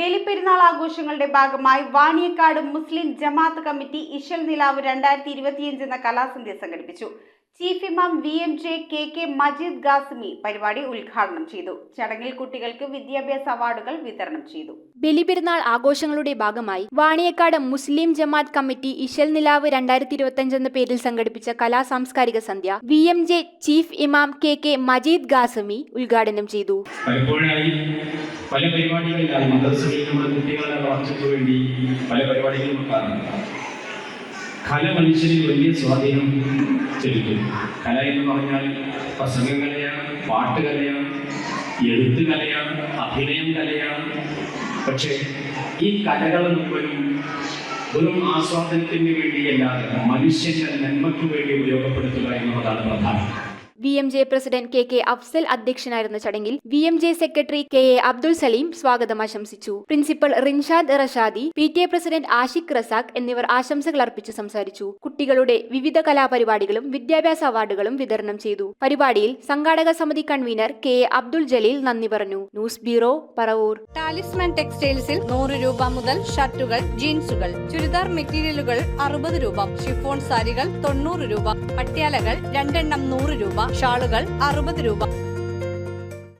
ബലിപ്പെരുന്നാൾ ആഘോഷങ്ങളുടെ ഭാഗമായി വാണിയക്കാട് മുസ്ലിം ജമാഅത്ത് കമ്മിറ്റി ഇഷൽ നിലാവ് രണ്ടായിരത്തി ഇരുപത്തിയഞ്ച് എന്ന കലാസന്ധ്യ സംഘടിപ്പിച്ചു. ചീഫ് ഇമാം V M J K K Majeed Qasmi പരിപാടി ഉദ്ഘാടനം ചെയ്തു. ചടങ്ങിൽ കുട്ടികൾക്ക് വിദ്യാഭ്യാസ അവാർഡുകൾ വിതരണം ചെയ്തു. ബലിപെരുന്നാൾ ആഘോഷങ്ങളുടെ ഭാഗമായി വാണിയക്കാട് മുസ്ലിം ജമാത്ത് കമ്മിറ്റി ഇശൽ നിലാവ് രണ്ടായിരത്തി ഇരുപത്തിയഞ്ച് എന്ന പേരിൽ സംഘടിപ്പിച്ച കലാ സാംസ്കാരിക സന്ധ്യ വി എം ജെ ചീഫ് ഇമാം കെ കെ മജീദ് ഗാസമി ഉദ്ഘാടനം ചെയ്തു. പല പരിപാടികളിലാണ് മദ്രസകളിൽ നമ്മുടെ കുട്ടികളുടെ വളർച്ചയ്ക്ക് വേണ്ടി പല പരിപാടികളും കല മനുഷ്യനിൽ വലിയ സ്വാധീനം ചെലുത്തും. കല എന്ന് പറഞ്ഞാൽ പ്രസംഗകലയാണ് പാട്ടുകലയാണ് എഴുത്ത് കലയാണ് അഭിനയം കലയാണ്. പക്ഷേ ഈ കലകൾ മുഴുവനും വെറും ആസ്വാദനത്തിന് വേണ്ടിയല്ലാതെ മനുഷ്യന്റെ നന്മയ്ക്ക് വേണ്ടി ഉപയോഗപ്പെടുത്തുക എന്നുള്ളതാണ് പ്രധാനം. V M J president K K Afsal അധ്യക്ഷനായിരുന്ന ചടങ്ങിൽ. V M J secretary K A Abdul Saleem സ്വാഗതം ആശംസിച്ചു. Principal Rinshad Rashadi P T A president Ashiq Razak എന്നിവർ ആശംസകൾ അർപ്പിച്ച് സംസാരിച്ചു. കുട്ടികളുടെ വിവിധ കലാപരിപാടികളും വിദ്യാഭ്യാസ അവാർഡുകളും വിതരണം ചെയ്തു. പരിപാടിയിൽ സംഘാടക സമിതി convenor K A Abdul Jaleel നന്ദി പറഞ്ഞു. News bureau Paravur. ടാലിസ്മാൻ ടെക്സ്റ്റൈൽസിൽ നൂറ് രൂപ മുതൽ ഷർട്ടുകൾ ജീൻസുകൾ ചുരിദാർ മെറ്റീരിയലുകൾ അറുപത് രൂപ ഷിഫോൺ സാരികൾ തൊണ്ണൂറ് രൂപ പട്യാലകൾ രണ്ടെണ്ണം നൂറ് രൂപ ഷാളുകൾ അറുപത് രൂപ.